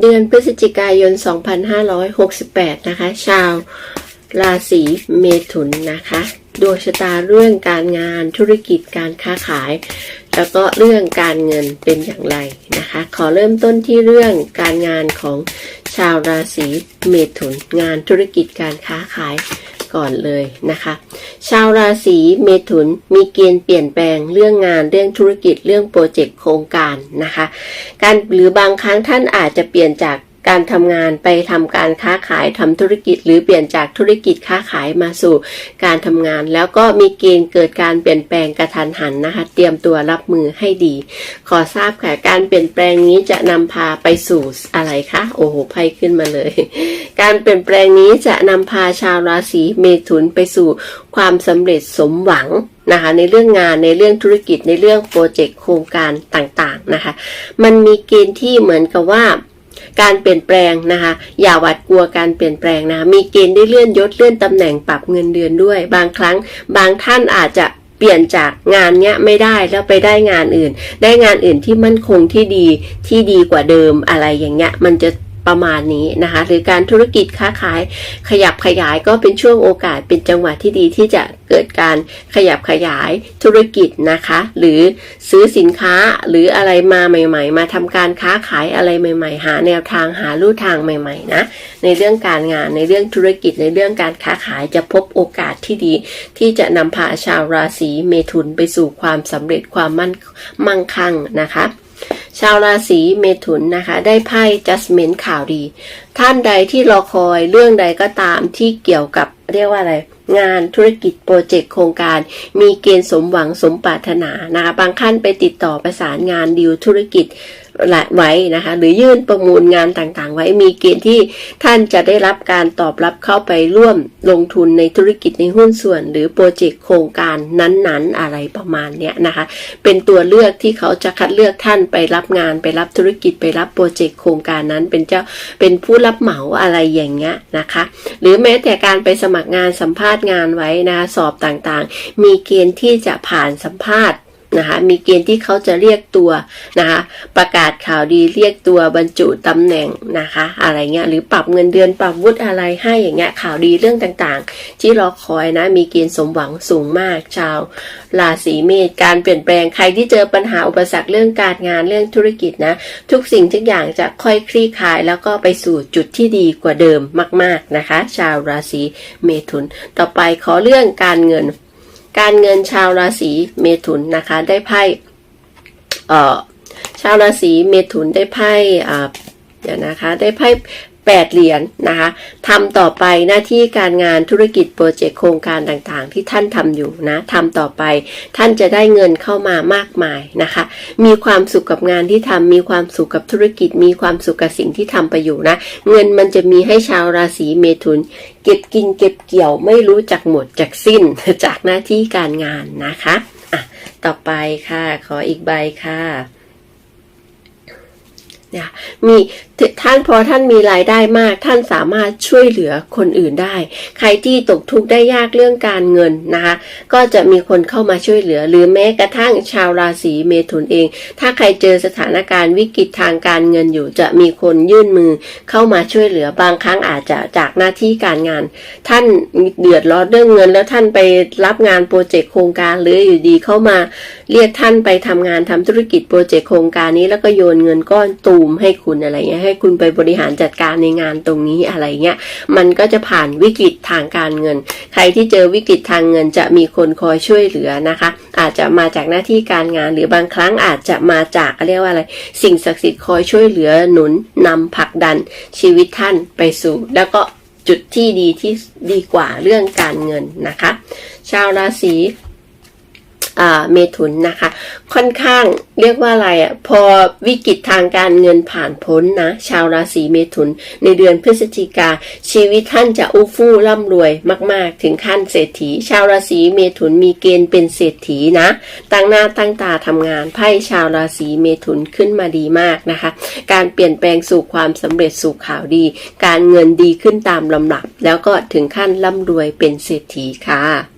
เดือนพฤศจิกายน 2568 นะคะ ชาวราศีเมถุนนะคะ ดวงชะตาเรื่องการงานธุรกิจการค้าขาย แล้วก็เรื่องการเงินเป็นอย่างไรนะคะ ขอเริ่มต้นที่เรื่องการงานของชาวราศีเมถุน งานธุรกิจการค้าขาย ก่อนเลยนะคะ ชาวราศีเมถุนมีเกณฑ์เปลี่ยนแปลงเรื่องงานเรื่องธุรกิจเรื่องโปรเจกต์โครงการนะคะ การหรือบางครั้งท่านอาจจะเปลี่ยนจาก การทำงานไปทำการค้าขายทำธุรกิจ หรือเปลี่ยนจากธุรกิจค้าขายมาสู่การทำงาน แล้วก็มีเกณฑ์เกิดการเปลี่ยนแปลงกระทันหันนะคะ เตรียมตัวรับมือให้ดี ขอทราบค่ะการเปลี่ยนแปลงนี้จะนำพาไปสู่อะไรคะโอ้โหไพ่ขึ้นมาเลย การเปลี่ยนแปลงนี้จะนำพาชาวราศีเมถุนไปสู่ความสำเร็จสมหวังนะคะในเรื่องงานในเรื่องธุรกิจในเรื่องโปรเจกต์โครงการต่างๆนะคะ มันมีเกณฑ์ที่เหมือนกับว่า การเปลี่ยนแปลงนะคะ อย่าหวาดกลัวการเปลี่ยนแปลงนะะมีเกณฑ์ได้เลื่อนยศเลื่อนตำแหน่งปรับเงินเดือนด้วย บางครั้งบางท่านอาจจะเปลี่ยนจากงานเนี้ยไม่ได้แล้วไปได้งานอื่น ได้งานอื่นที่มั่นคงที่ดีที่ดีกว่าเดิมอะไรอย่างเงี้ยมันจะ ประมาณนี้นะคะ หรือการธุรกิจค้าขายขยับขยายก็เป็นช่วงโอกาสเป็นจังหวะที่ดีที่จะเกิดการขยับขยายธุรกิจนะคะ หรือซื้อสินค้าหรืออะไรมาใหม่ ๆ มาทำการค้าขายอะไรใหม่ ๆ หาแนวทางหาลู่ทางใหม่ๆนะในเรื่องการงานในเรื่องธุรกิจในเรื่องการค้าขายจะพบโอกาสที่ดี ที่จะนำพาชาวราศีเมถุนไปสู่ความสำเร็จความมั่นมั่งคั่งนะคะ ชาวราศีเมถุนนะคะ ได้ไพ่ Judgment ข่าวดี ท่านใดที่รอคอยเรื่องใดก็ตามที่เกี่ยวกับเรียกว่าอะไร งานธุรกิจโปรเจกต์โครงการ มีเกณฑ์สมหวังสมปรารถนานะคะบางขั้นไปติดต่อประสานงานดีลธุรกิจ ไว้นะคะ หรือยื่นประมูลงานต่างๆ ไว้มีเกณฑ์ที่ท่านจะได้รับการตอบรับเข้าไปร่วมลงทุนในธุรกิจในหุ้นส่วน หรือโปรเจกต์โครงการนั้นๆ อะไรประมาณเนี้ยนะคะ เป็นตัวเลือกที่เขาจะคัดเลือกท่านไปรับงานไปรับธุรกิจไปรับโปรเจกต์โครงการนั้นเป็นเจ้าเป็นผู้รับเหมาอะไรอย่างเงี้ยนะคะ หรือแม้แต่การไปสมัครงานสัมภาษณ์งานไว้นะคะสอบต่างๆ มีเกณฑ์ที่จะผ่านสัมภาษณ์ นะคะมีเกณฑ์ที่เขาจะเรียกตัวนะคะประกาศข่าวดีเรียกตัวบรรจุตำแหน่งนะคะ อะไรเงี้ยหรือปรับเงินเดือนปรับวุฒิอะไรให้อย่างเงี้ยข่าวดีเรื่องต่างๆ ที่รอคอยนะมีเกณฑ์สมหวังสูงมากชาว ราศีเมษการเปลี่ยนแปลงใครที่เจอปัญหาอุปสรรคเรื่องการงานเรื่องธุรกิจนะทุกสิ่งทุกอย่างจะค่อยคลี่คลาย แล้วก็ไปสู่จุดที่ดีกว่าเดิมมาก ๆนะคะ ชาวราศีเมถุน ต่อไปขอเรื่องการเงิน การเงินชาวราศีเมถุนนะคะ ได้ไพ่เออชาวราศีเมถุนได้ไพ่เดี๋ยวนะคะ ได้ไพ่ แปดเหรียญนะคะทำต่อไปหน้าที่การงานธุรกิจโปรเจกต์โครงการต่างๆ ที่ท่านทำอยู่นะทำต่อไป ท่านจะได้เงินเข้ามามากมายนะคะ มีความสุขกับงานที่ทำมีความสุขกับธุรกิจ มีความสุขกับสิ่งที่ทำไปอยู่นะ เงินมันจะมีให้ชาวราศีเมถุน เก็บกินเก็บเกี่ยวไม่รู้จักหมดจากสิ้นจากหน้าที่การงานนะคะอะต่อไปค่ะ ขออีกใบค่ะเนี่ยมี ท่านพอท่านมีรายได้มาก ท่านสามารถช่วยเหลือคนอื่นได้ ใครที่ตกทุกข์ได้ยากเรื่องการเงินนะคะก็จะมีคนเข้ามาช่วยเหลือ หรือแม้กระทั่งชาวราศีเมถุนเอง ถ้าใครเจอสถานการณ์วิกฤตทางการเงินอยู่ จะมีคนยื่นมือเข้ามาช่วยเหลือบางครั้งอาจจะจากหน้าที่การงาน ท่านเดือดร้อนเรื่องเงิน แล้วท่านไปรับงานโปรเจกต์โครงการหรืออยู่ดีเข้ามา เรียกท่านไปทำงานทำธุรกิจโปรเจกต์โครงการนี้แล้วก็โยนเงินก้อนตูมให้คุณอะไรเงี้ยให้คุณไปบริหารจัดการในงานตรงนี้อะไรเงี้ยมันก็จะผ่านวิกฤตทางการเงิน ใครที่เจอวิกฤตทางเงินจะมีคนคอยช่วยเหลือนะคะ อาจจะมาจากหน้าที่การงานหรือบางครั้งอาจจะมาจากเรียกว่าอะไร สิ่งศักดิ์สิทธิ์คอยช่วยเหลือหนุนนำผลักดันชีวิตท่านไปสู่ แล้วก็จุดที่ดีที่ดีกว่าเรื่องการเงินนะคะ ชาวราศี เมถุนนะคะ ค่อนข้างเรียกว่าอะไรอะพอวิกฤตทางการเงินผ่านพ้นนะ ชาวราศีเมถุน ในเดือนพฤศจิกา ชีวิตท่านจะอู้ฟู่ร่ำรวยมาก ๆ ถึงขั้นเศรษฐี ชาวราศีเมถุนมีเกณฑ์เป็นเศรษฐีนะ ตั้งหน้าตั้งตาทำงานไพ่ชาวราศีเมถุนขึ้นมาดีมากนะคะ การเปลี่ยนแปลงสู่ความสำเร็จสู่ข่าวดี การเงินดีขึ้นตามลำดับ แล้วก็ถึงขั้นร่ำรวยเป็นเศรษฐีค่ะ